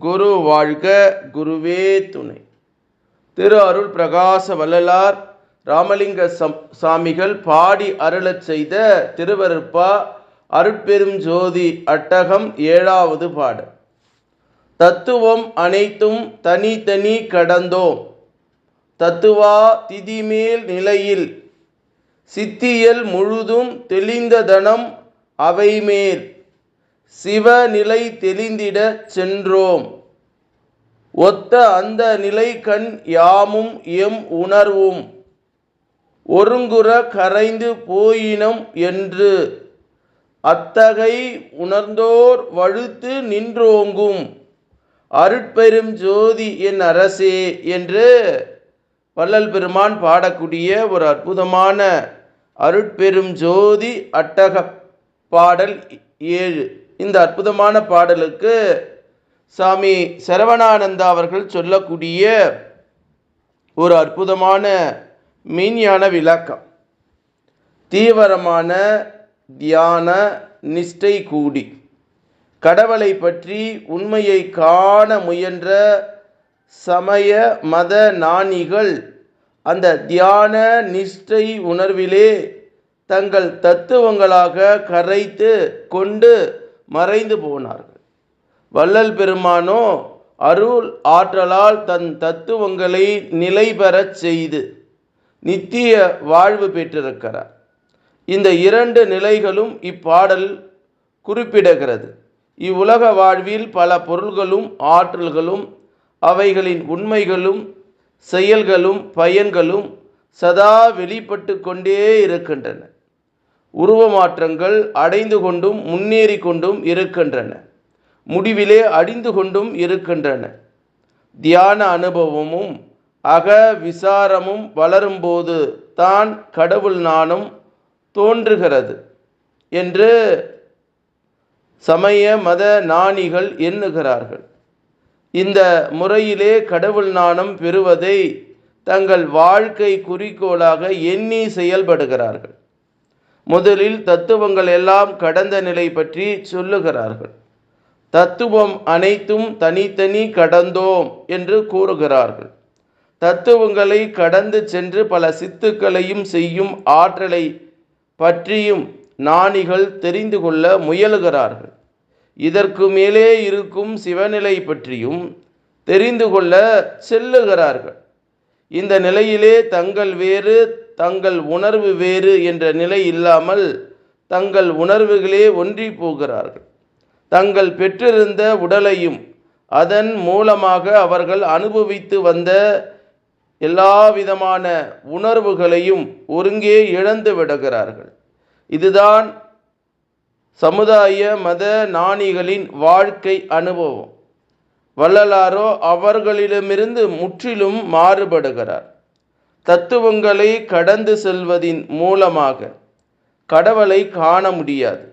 குரு வாழ்க குருவே துணை. திரு அருள் பிரகாச வள்ளலார் ராமலிங்க சம் சாமிகள் பாடி அருளச் செய்த திருவருப்பா அருட்பெரும் ஜோதி அட்டகம் ஏழாவது பாடல். தத்துவம் அனைத்தும் தனித்தனி கடந்தோம். தத்துவா திதிமேல் நிலையில் சித்தியல் முழுதும் தெளிந்ததனம் அவைமேல். சிவநிலை தெளிந்திடச் சென்றோம். ஒத்த அந்த நிலை கண் யாமும் எம் உணர்வும். ஒருங்குற கரைந்து போயினம் என்று. அத்தகை உணர்ந்தோர் வழுத்து நின்றோங்கும். அருட்பெரும் ஜோதி என் அரசே என்று வள்ளல் பெருமான் பாடக்கூடிய ஒரு அற்புதமான அருட்பெரும் ஜோதி அட்டக பாடல் ஏழு. இந்த அற்புதமான பாடலுக்கு சாமி சரவணானந்தா அவர்கள் சொல்லக்கூடிய ஒரு அற்புதமான மெய்ஞான விளக்கம். தீவிரமான தியான நிஷ்டை கூடி கடவுளை பற்றி உண்மையை காண முயன்ற சமய மத நாணிகள் அந்த தியான நிஷ்டை உணர்விலே தங்கள் தத்துவங்களாக கரைத்து கொண்டு மறைந்து போனார்கள். வள்ளல் பெருமானோ அருள் ஆற்றலால் தன் தத்துவங்களை நிலை பெறச் செய்து நித்திய வாழ்வு பெற்றிருக்கிறார். இந்த இரண்டு நிலைகளும் இப்பாடல் குறிப்பிடுகிறது. இவ்வுலக வாழ்வில் பல பொருள்களும் ஆற்றல்களும் அவைகளின் உண்மைகளும் செயல்களும் பயன்களும் சதா வெளிப்பட்டு கொண்டே இருக்கின்றன. உருவமாற்றங்கள் அடைந்து கொண்டும் முன்னேறி கொண்டும் இருக்கின்றன. முடிவிலே அடிந்து கொண்டும் இருக்கின்றன. தியான அனுபவமும் அக விசாரமும் வளரும்போது தான் கடவுள் நானும் தோன்றுகிறது என்று சமய மத நாணிகள் எண்ணுகிறார்கள். இந்த முறையிலே கடவுள் நாணம் பெறுவதை தங்கள் வாழ்க்கை குறிக்கோளாக எண்ணி செயல்படுகிறார்கள். முதலில் தத்துவங்கள் எல்லாம் கடந்த நிலை பற்றி சொல்லுகிறார்கள். தத்துவம் அனைத்தும் தனித்தனி கடந்தோம் என்று கூறுகிறார்கள். தத்துவங்களை கடந்து சென்று பல சித்துக்களையும் செய்யும் ஆற்றலை பற்றியும் ஞானிகள் தெரிந்து கொள்ள முயலுகிறார்கள். இதற்கு மேலே இருக்கும் சிவநிலை பற்றியும் தெரிந்து கொள்ள செல்லுகிறார்கள். இந்த நிலையிலே தங்கள் வேறு தங்கள் உணர்வு வேறு என்ற நிலை இல்லாமல் தங்கள் உணர்வுகளே ஒன்றி போகிறார்கள். தங்கள் பெற்றிருந்த உடலையும் அதன் மூலமாக அவர்கள் அனுபவித்து வந்த எல்லா விதமான உணர்வுகளையும் ஒருங்கே இழந்து விடுகிறார்கள். இதுதான் சமுதாய மத நாணிகளின் வாழ்க்கை அனுபவம். வள்ளலாரோ அவர்களிடமிருந்து முற்றிலும் மாறுபடுகிறார். தத்துவங்களை கடந்து செல்வதின் மூலமாக கடவுளை காண முடியாது.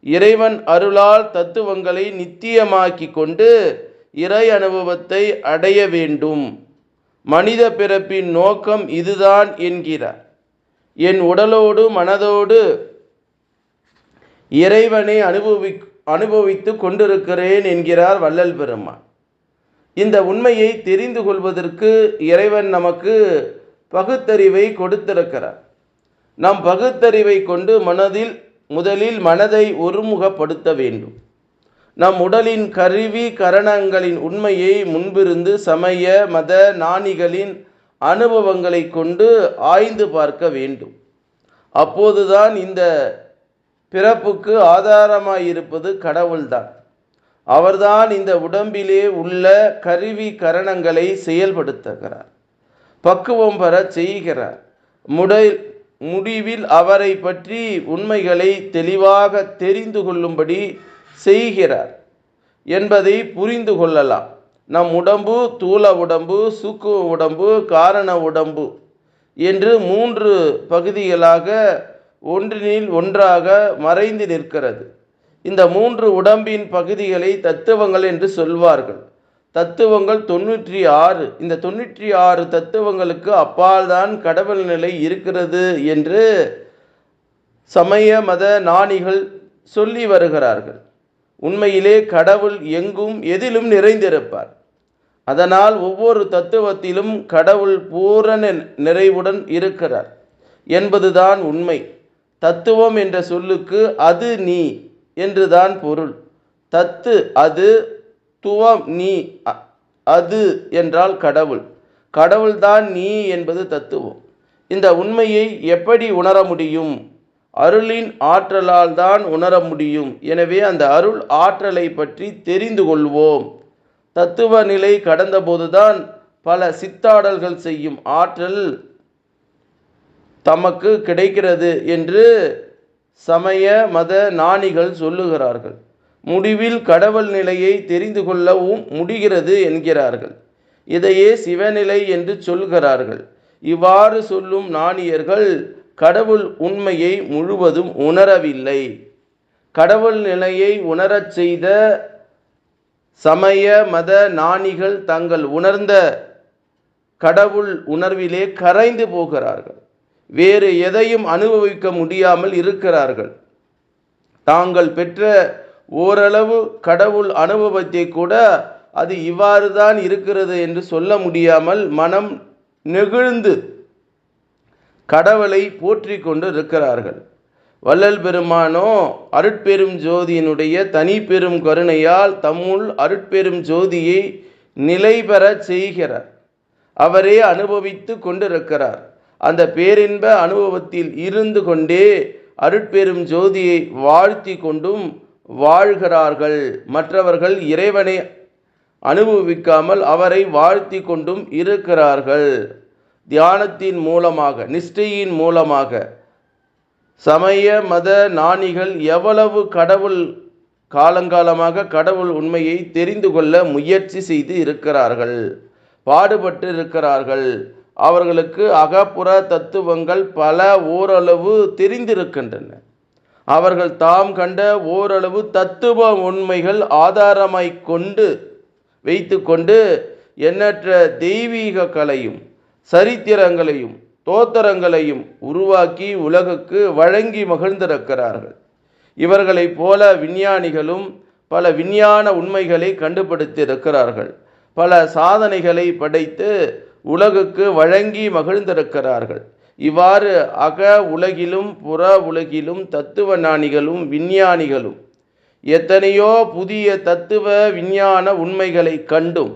இறைவன் அருளால் தத்துவங்களை நித்தியமாக்கி கொண்டு இறை அனுபவத்தை அடைய வேண்டும். மனித பிறப்பின் நோக்கம் இதுதான் என்கிறார். என் உடலோடு மனதோடு இறைவனை அனுபவி அனுபவித்து கொண்டிருக்கிறேன் என்கிறார் வள்ளல் பெருமான். இந்த உண்மையை தெரிந்து கொள்வதற்கு இறைவன் நமக்கு பகுத்தறிவை கொடுத்திருக்கிறார். நம் பகுத்தறிவை கொண்டு மனதில் முதலில் மனதை ஒருமுகப்படுத்த வேண்டும். நம் உடலின் கருவி கரணங்களின் உண்மையை முன்பிருந்து சமய மத நாணிகளின் அனுபவங்களை கொண்டு ஆய்ந்து பார்க்க வேண்டும். அப்போதுதான் இந்த பிறப்புக்கு ஆதாரமாயிருப்பது கடவுள்தான். அவர்தான் இந்த உடம்பிலே உள்ள கருவி கரணங்களை செயல்படுத்துகிறார். பக்குவம் பெற செய்கிறார். முடை முடிவில் அவரை பற்றி உண்மைகளை தெளிவாக தெரிந்து கொள்ளும்படி செய்கிறார் என்பதை புரிந்து கொள்ளலாம். நம் உடம்பு தூள உடம்பு சுக்கு உடம்பு காரண உடம்பு என்று மூன்று பகுதிகளாக ஒன்றினில் ஒன்றாக மறைந்து நிற்கிறது. இந்த மூன்று உடம்பின் பகுதிகளை தத்துவங்கள் என்று சொல்வார்கள். தத்துவங்கள் தொண்ணூற்றி ஆறு. இந்த தொண்ணூற்றி ஆறு தத்துவங்களுக்கு அப்பால்தான் கடவுள் நிலை இருக்கிறது என்று சமய மத ஞானிகள் சொல்லி வருகிறார்கள். உண்மையிலே கடவுள் எங்கும் எதிலும் நிறைந்திருப்பார். அதனால் ஒவ்வொரு தத்துவத்திலும் கடவுள் பூரண நிறைவுடன் இருக்கிறார் என்பதுதான் உண்மை. தத்துவம் என்ற சொல்லுக்கு அது நீ என்றுதான் பொருள். தத்து அது துவம் நீ அ- அது என்றால் கடவுள். கடவுள்தான் நீ என்பது தத்துவம். இந்த உண்மையை எப்படி உணர முடியும்? அருளின் ஆற்றலால் தான் உணர முடியும். எனவே அந்த அருள் ஆற்றலை பற்றி தெரிந்து கொள்வோம். தத்துவ நிலை கடந்தபோதுதான் பல சித்தாடல்கள் செய்யும் ஆற்றல் தமக்கு கிடைக்கிறது என்று சமய மத ஞானிகள் சொல்லுகிறார்கள். முடிவில் கடவுள் நிலையை தெரிந்து கொள்ளவும் முடிகிறது என்கிறார்கள். இதையே சிவநிலை என்று சொல்கிறார்கள். இவ்வாறு சொல்லும் நாணியர்கள் கடவுள் உண்மையை முழுவதும் உணரவில்லை. கடவுள் நிலையை உணரச் செய்த சமய மத நாணிகள் தங்கள் உணர்ந்த கடவுள் உணர்விலே கரைந்து போகிறார்கள். வேறு எதையும் அனுபவிக்க முடியாமல் இருக்கிறார்கள். தாங்கள் பெற்ற ஓரளவு கடவுள் அனுபவத்தை கூட அது இவ்வாறு தான் இருக்கிறது என்று சொல்ல முடியாமல் மனம் நெகிழ்ந்து கடவுளை போற்றி கொண்டு இருக்கிறார்கள். வள்ளல் பெருமானோ அருட்பெரும் ஜோதியினுடைய தனி பெரும் கருணையால் தம்முள் அருட்பெரும் ஜோதியை நிலை பெறச் செய்கிறார். அவரே அனுபவித்து கொண்டிருக்கிறார். அந்த பேரின்ப அனுபவத்தில் இருந்து கொண்டே அருட்பெரும் ஜோதியை வாழ்த்தி கொண்டும் வாழ்கிறார்கள். மற்றவர்கள் இறைவனை அனுபவிக்காமல் அவரை வாழ்த்தி கொண்டும் இருக்கிறார்கள். தியானத்தின் மூலமாக நிஷ்டையின் மூலமாக. சமய மத நாணிகள் எவ்வளவு கடவுள் காலங்காலமாக கடவுள் உண்மையை தெரிந்து கொள்ள முயற்சி செய்து இருக்கிறார்கள். பாடுபட்டு இருக்கிறார்கள். அவர்களுக்கு அகப்புற தத்துவங்கள் பல ஓரளவு தெரிந்திருக்கின்றன. அவர்கள் தாம் கண்ட ஓரளவு தத்துவ உண்மைகள் ஆதாரமாய் கொண்டு வைத்துக்கொண்டு எண்ணற்ற தெய்வீக கலையும் சரித்திரங்களையும் தோத்திரங்களையும் உருவாக்கி உலகுக்கு வழங்கி மகிழ்ந்திருக்கிறார்கள். இவர்களைப் போல விஞ்ஞானிகளும் பல விஞ்ஞான உண்மைகளை கண்டுபிடித்திருக்கிறார்கள். பல சாதனைகளை படைத்து உலகுக்கு வழங்கி மகிழ்ந்திருக்கிறார்கள். இவ்வாறு அக உலகிலும் புற உலகிலும் தத்துவ ஞானிகளும் விஞ்ஞானிகளும் எத்தனையோ புதிய தத்துவ விஞ்ஞான உண்மைகளை கண்டும்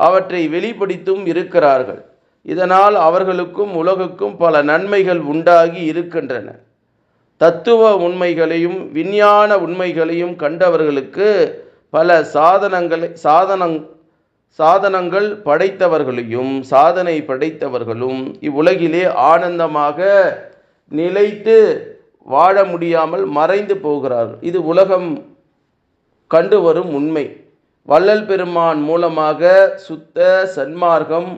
அவற்றை வெளிப்படுத்தும் இருக்கிறார்கள். இதனால் அவர்களுக்கும் உலகுக்கும் பல நன்மைகள் உண்டாகி இருக்கின்றன. தத்துவ உண்மைகளையும் விஞ்ஞான உண்மைகளையும் கண்டவர்களுக்கு பல சாதனங்களை சாதனங் சாதனங்கள் படைத்தவர்களையும் சாதனை படைத்தவர்களும் இவ்வுலகிலே ஆனந்தமாக நிலைத்து வாழ முடியாமல் மறைந்து போகிறார்கள். இது உலகம் கண்டு வரும் உண்மை. வள்ளல் பெருமான் மூலமாக சுத்த சன்மார்க்கம்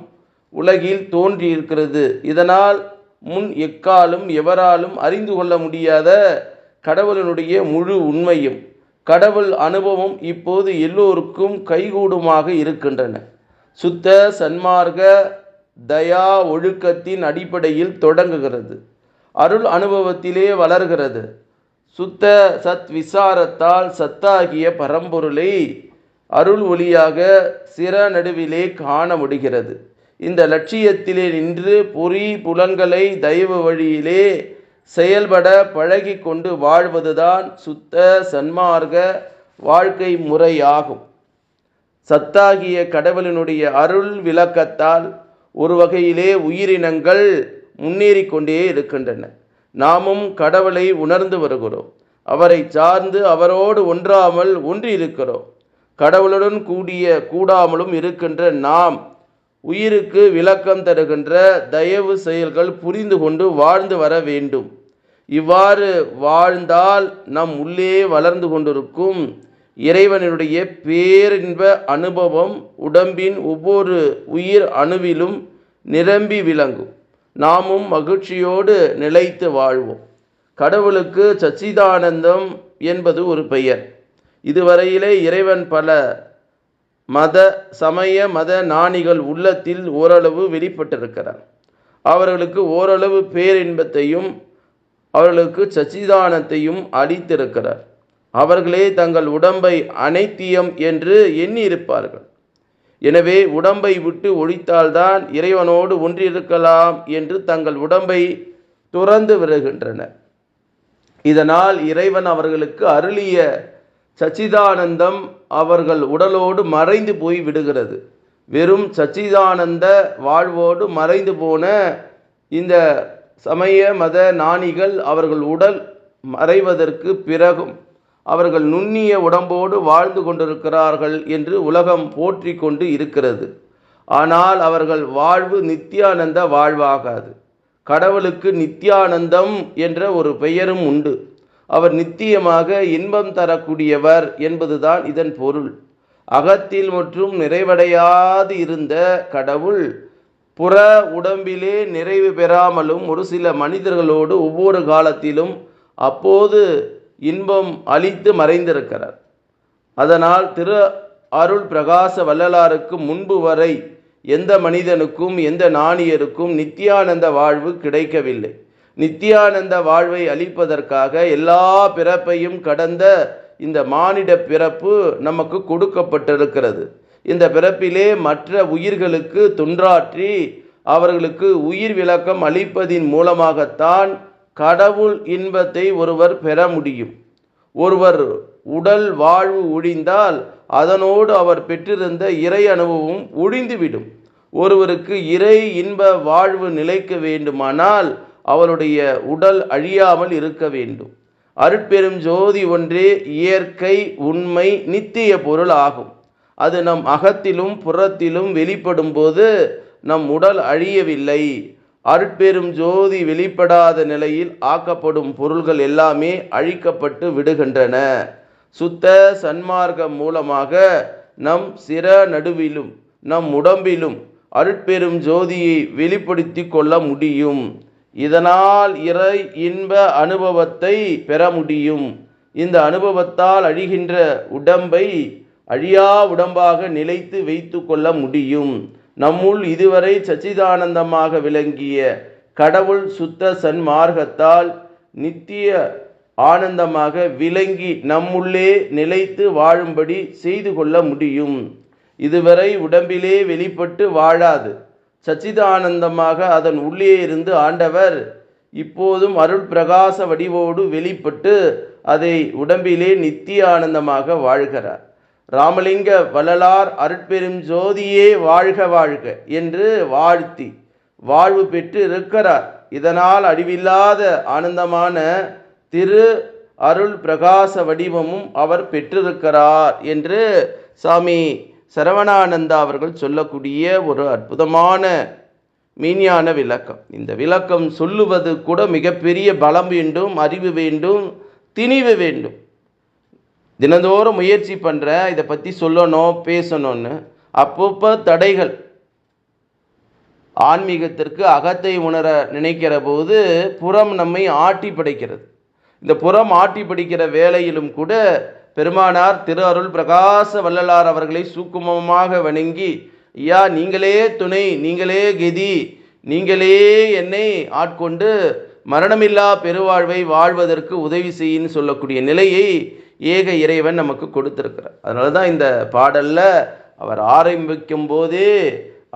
உலகில் தோன்றியிருக்கிறது. இதனால் முன் எக்காலும் எவராலும் அறிந்து கொள்ள முடியாத கடவுளினுடைய முழு உண்மையும். கடவுள் அனுபவம் இப்போது எல்லோருக்கும் கைகூடுமாக இருக்கின்றன. சுத்த சன்மார்க்க தயா ஒழுக்கத்தின் அடிப்படையில் தொடங்குகிறது. அருள் அனுபவத்திலே வளர்கிறது. சுத்த சத் விசாரத்தால் சத்தாகிய பரம்பொருளை அருள் ஒளியாக சிற நடுவிலே காண முடிகிறது. இந்த லட்சியத்திலே நின்று பொறி புலன்களை தெய்வ வழியிலே செயல்பட பழகி கொண்டு வாழ்வதுதான் சுத்த சன்மார்க்க வாழ்க்கை முறையாகும். சத்தாகிய கடவுளினுடைய அருள் விளக்கத்தால் ஒரு வகையிலே உயிரினங்கள் முன்னேறி கொண்டே இருக்கின்றன. நாமும் கடவுளை உணர்ந்து வருகிறோம். அவரை சார்ந்து அவரோடு ஒன்றாமல் ஒன்றி இருக்கிறோம் கடவுளுடன் கூடிய கூடாமலும் இருக்கின்ற நாம் உயிருக்கு விளக்கம் தருகின்ற தயவு செயல்கள் புரிந்து கொண்டு வாழ்ந்து வர வேண்டும். இவ்வாறு வாழ்ந்தால் நம் உள்ளே வளர்ந்து கொண்டிருக்கும் இறைவனுடைய பேரின்ப அனுபவம் உடம்பின் ஒவ்வொரு உயிர் அணுவிலும் நிரம்பி விளங்கும். நாமும் மகிழ்ச்சியோடு நிலைத்து வாழ்வோம். கடவுளுக்கு சச்சிதானந்தம் என்பது ஒரு பெயர். இதுவரையிலே இறைவன் பல மத சமய மத நாணிகள் உள்ளத்தில் ஓரளவு வெளிப்பட்டிருக்கிறார். அவர்களுக்கு ஓரளவு பேரின்பத்தையும் அவர்களுக்கு சச்சிதானத்தையும் அளித்திருக்கிறார். அவர்களே தங்கள் உடம்பை அனைத்தியம் என்று எண்ணியிருப்பார்கள். எனவே உடம்பை விட்டு ஒழித்தால்தான் இறைவனோடு ஒன்றிருக்கலாம் என்று தங்கள் உடம்பை துறந்து வருகின்றனர் இதனால் இறைவன் அவர்களுக்கு அருளிய சச்சிதானந்தம் அவர்கள் உடலோடு மறைந்து போய் விடுகிறது. வெறும் சச்சிதானந்த வாழ்வோடு மறைந்து போன இந்த சமய மத நாணிகள் அவர்கள் உடல் மறைவதற்கு பிறகும் அவர்கள் நுண்ணிய உடம்போடு வாழ்ந்து கொண்டிருக்கிறார்கள் என்று உலகம் போற்றி கொண்டு இருக்கிறது. ஆனால் அவர்கள் வாழ்வு நித்தியானந்த வாழ்வாகாது. கடவுளுக்கு நித்தியானந்தம் என்ற ஒரு பெயரும் உண்டு. அவர் நித்தியமாக இன்பம் தரக்கூடியவர் என்பதுதான் இதன் பொருள். அகத்தில் மற்றும் நிறைவடையாது இருந்த கடவுள் புற உடம்பிலே நிறைவு பெறாமலும் ஒரு சில மனிதர்களோடு ஒவ்வொரு காலத்திலும் அப்போது இன்பம் அளித்து மறைந்திருக்கிறார். அதனால் திரு அருள் பிரகாச வள்ளலாருக்கு முன்பு வரை எந்த மனிதனுக்கும் எந்த நாணியருக்கும் நித்தியானந்த வாழ்வு கிடைக்கவில்லை. நித்தியானந்த வாழ்வை அளிப்பதற்காக எல்லா பிறப்பையும் கடந்த இந்த மானிட பிறப்பு நமக்கு கொடுக்கப்பட்டிருக்கிறது. இந்த பிறப்பிலே மற்ற உயிர்களுக்கு தொன்றாற்றி அவர்களுக்கு உயிர் விளக்கம் அளிப்பதின் மூலமாகத்தான் கடவுள் இன்பத்தை ஒருவர் பெற முடியும். ஒருவர் உடல் வாழ்வு ஒழிந்தால் அதனோடு அவர் பெற்றிருந்த இறை அனுபவம் ஒழிந்துவிடும். ஒருவருக்கு இறை இன்ப வாழ்வு நிலைக்க வேண்டுமானால் அவளுடைய உடல் அழியாமல் இருக்க வேண்டும். அருட்பெரும் ஜோதி ஒன்றே இயற்கை உண்மை நித்திய பொருள் ஆகும். அது நம் அகத்திலும் புறத்திலும் வெளிப்படும் போது நம் உடல் அழியவில்லை. அருட்பெரும் ஜோதி வெளிப்படாத நிலையில் ஆக்கப்படும் பொருள்கள் எல்லாமே அழிக்கப்பட்டு விடுகின்றன. சுத்த சன்மார்க்கம் மூலமாக நம் சிற நடுவிலும் நம் உடம்பிலும் அருட்பெரும் ஜோதியை வெளிப்படுத்தி கொள்ள முடியும். இதனால் இறை இன்ப அனுபவத்தை பெற முடியும். இந்த அனுபவத்தால் அழிகின்ற உடம்பை அழியா உடம்பாக நிலைத்து வைத்து கொள்ள முடியும். நம்முள் இதுவரை சச்சிதானந்தமாக விளங்கிய கடவுள் சுத்த சன்மார்க்கத்தால் நித்திய ஆனந்தமாக விளங்கி நம்முள்ளே நிலைத்து வாழும்படி செய்து கொள்ள முடியும். இதுவரை உடம்பிலே வெளிப்பட்டு வாழாது. சச்சிதானந்தமாக அதன் உள்ளே இருந்து ஆண்டவர் இப்போதும் அருள் பிரகாச வடிவோடு வெளிப்பட்டு அதை உடம்பிலே நித்திய ஆனந்தமாக வாழ்கிறார். ராமலிங்க வள்ளலார் அருட்பெரும் ஜோதியே வாழ்க வாழ்க என்று வாழ்த்தி வாழ்வு பெற்று இருக்கிறார். இதனால் அழிவில்லாத ஆனந்தமான திரு அருள் பிரகாச வடிவமும் அவர் பெற்றிருக்கிறார் என்று சாமி சரவணானந்தா அவர்கள் சொல்லக்கூடிய ஒரு அற்புதமான மீனியான விளக்கம். இந்த விளக்கம் சொல்லுவது கூட மிகப்பெரிய பலம் வேண்டும் அறிவு வேண்டும் திணிவு வேண்டும். தினந்தோறும் முயற்சி பண்ணுறேன் இதை பற்றி சொல்லணும் பேசணும்னு. அப்பப்போ தடைகள். ஆன்மீகத்திற்கு அகத்தை உணர நினைக்கிற போது புறம் நம்மை ஆட்டி படைக்கிறது இந்த புறம் ஆட்டி படிக்கிற வேலையிலும் கூட பெருமானார் திரு அருள் பிரகாச வள்ளலார் அவர்களை சூக்குமமாக வணங்கி ஐயா நீங்களே துணை நீங்களே கெதி நீங்களே என்னை ஆட்கொண்டு மரணமில்லா பெருவாழ்வை வாழ்வதற்கு உதவி செய்யின்னு சொல்லக்கூடிய நிலையை ஏக இறைவன் நமக்கு கொடுத்திருக்கிறார். அதனால தான் இந்த பாடலில் அவர் ஆரம்பிக்கும் போதே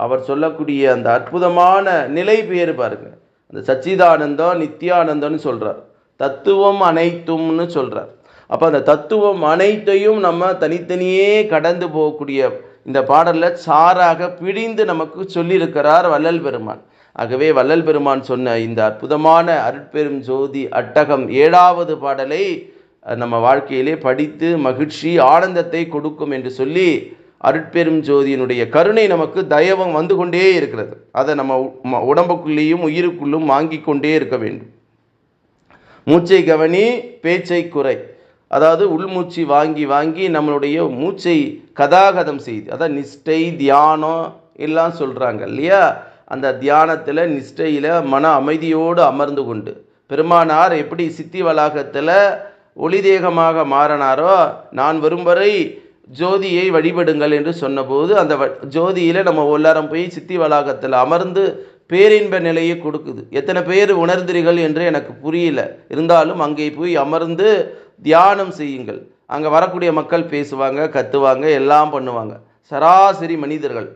அவர் சொல்லக்கூடிய அந்த அற்புதமான நிலை பேர் பாருங்க. அந்த சச்சிதானந்தம் நித்யானந்தம்னு சொல்கிறார் தத்துவம் அனைத்தும்னு சொல்கிறார் அப்போ அந்த தத்துவம் அனைத்தையும் நம்ம தனித்தனியே கடந்து போகக்கூடிய இந்த பாடலில் சாராக பிடிந்து நமக்கு சொல்லியிருக்கிறார் வள்ளல் பெருமான். ஆகவே வள்ளல் பெருமான் சொன்ன இந்த அற்புதமான அருட்பெரும் ஜோதி அட்டகம் ஏழாவது பாடலை நம்ம வாழ்க்கையிலே படித்து மகிழ்ச்சி ஆனந்தத்தை கொடுக்கும் என்று சொல்லி அருட்பெரும் ஜோதியினுடைய கருணை நமக்கு தயவம் வந்து கொண்டே இருக்கிறது. அதை நம்ம உடம்புக்குள்ளேயும் உயிருக்குள்ளும் வாங்கி கொண்டே இருக்க வேண்டும். மூச்சை கவனி பேச்சை குறை. அதாவது உள்மூச்சு வாங்கி வாங்கி நம்மளுடைய மூச்சை கதாகதம் செய்து அதான் நிஷ்டை தியானம் எல்லாம் சொல்கிறாங்க இல்லையா? அந்த தியானத்தில் நிஷ்டையில் மன அமைதியோடு அமர்ந்து கொண்டு பெருமானார் எப்படி சித்தி வளாகத்தில் ஒளி தேகமாக மாறினாரோ நான் வரும் வரை ஜோதியை வழிபடுங்கள் என்று சொன்னபோது அந்த வ ஜோதியில் நம்ம எல்லாரும் போய் சித்தி வளாகத்தில் அமர்ந்து பேரின்ப நிலையை கொடுக்குது. எத்தனை பேர் உணர்ந்தீர்கள் என்று எனக்கு புரியல. இருந்தாலும் அங்கே போய் அமர்ந்து தியானம் செய்யுங்கள். அங்கே வரக்கூடிய மக்கள் பேசுவாங்க கத்துவாங்க எல்லாம் பண்ணுவாங்க. சராசரி மனிதர்கள்.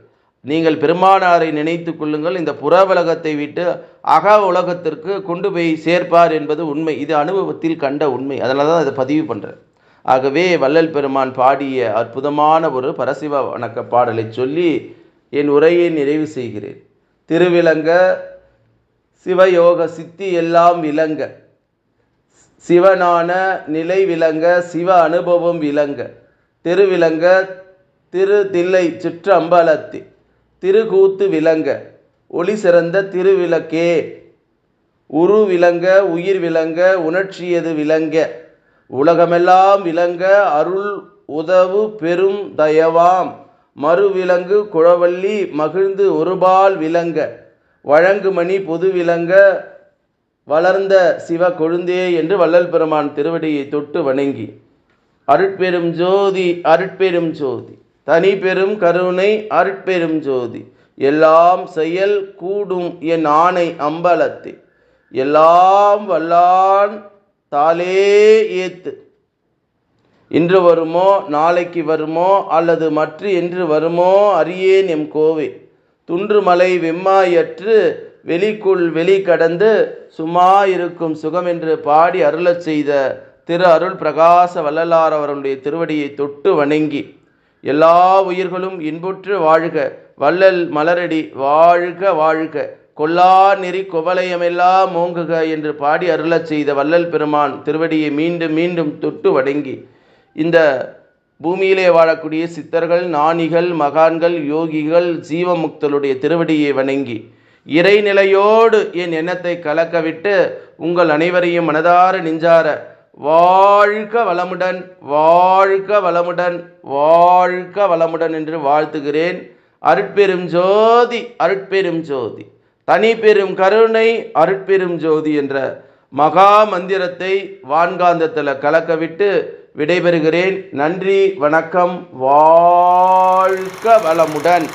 நீங்கள் பெருமானாரை நினைத்து கொள்ளுங்கள். இந்த புற உலகத்தை விட்டு அக உலகத்திற்கு கொண்டு போய் சேர்ப்பார் என்பது உண்மை. இது அனுபவத்தில் கண்ட உண்மை. அதனால தான் அதை பதிவு பண்ணுறேன் ஆகவே வள்ளல் பெருமான் பாடிய அற்புதமான ஒரு பரசிவ வணக்க பாடலை சொல்லி என் உரையை நிறைவு செய்கிறேன். திருவிளங்க சிவயோக சித்தி எல்லாம் விளங்க. சிவனான நிலை விளங்க சிவ அனுபவம் விளங்க. திருவிளங்க திரு தில்லை சிற்றம்பலத்தி. திருக்கூத்து விளங்க. ஒளி சிறந்த திருவிளக்கே. உரு விளங்க உயிர் விளங்க உணர்ச்சியது விளங்க. உலகமெல்லாம் விளங்க அருள் உதவு பெரும் தயவாம். மறுவிலங்கு குழவள்ளி மகிழ்ந்து ஒருபால் விளங்க வழங்குமணி பொது விளங்க வளர்ந்த சிவ கொழுந்தே என்று வள்ளல் பெருமான் திருவடியை தொட்டு வணங்கி அருட்பெரும் ஜோதி அருட்பெரும் ஜோதி தனி பெரும் கருணை அருட்பெரும் ஜோதி எல்லாம் செயல் கூடும் என் ஆணை அம்பலத்தை எல்லாம் வல்லான் தாளே ஏத்து இன்று வருமோ நாளைக்கு வருமோ அல்லது மற்ற என்று வருமோ அறியேன் எம் கோவை. துன்றுமலை வெம்மாயற்று வெளிக்குள் வெளி கடந்து சும்மா இருக்கும் சுகம் என்று பாடி அருளச் செய்த திரு அருள் பிரகாச வள்ளலார் அவருடைய திருவடியை தொட்டு வணங்கி எல்லா உயிர்களும் இன்புற்று வாழ்க வள்ளல் மலரடி வாழ்க வாழ்க. கொல்லா நெறி குவலயமெல்லாம் மோங்குக என்று பாடி அருளச் செய்த வள்ளல் பெருமான் திருவடியை மீண்டும் மீண்டும் தொட்டு வணங்கி இந்த பூமியிலே வாழக்கூடிய சித்தர்கள் ஞானிகள் மகான்கள் யோகிகள் ஜீவமுக்தருடைய திருவடியை வணங்கி இறைநிலையோடு என் எண்ணத்தை கலக்கவிட்டு உங்கள் அனைவரையும் மனதார நெஞ்சார வாழ்க வளமுடன் வாழ்க வளமுடன் வாழ்க வளமுடன் என்று வாழ்த்துகிறேன். அருட்பெரும் ஜோதி அருட்பெரும் ஜோதி தனி பெரும் கருணை அருட்பெரும் ஜோதி என்ற மகா மந்திரத்தை வான்காந்தத்தில் கலக்கவிட்டு விடைபெறுகிறேன். நன்றி வணக்கம் வாழ்க வளமுடன்.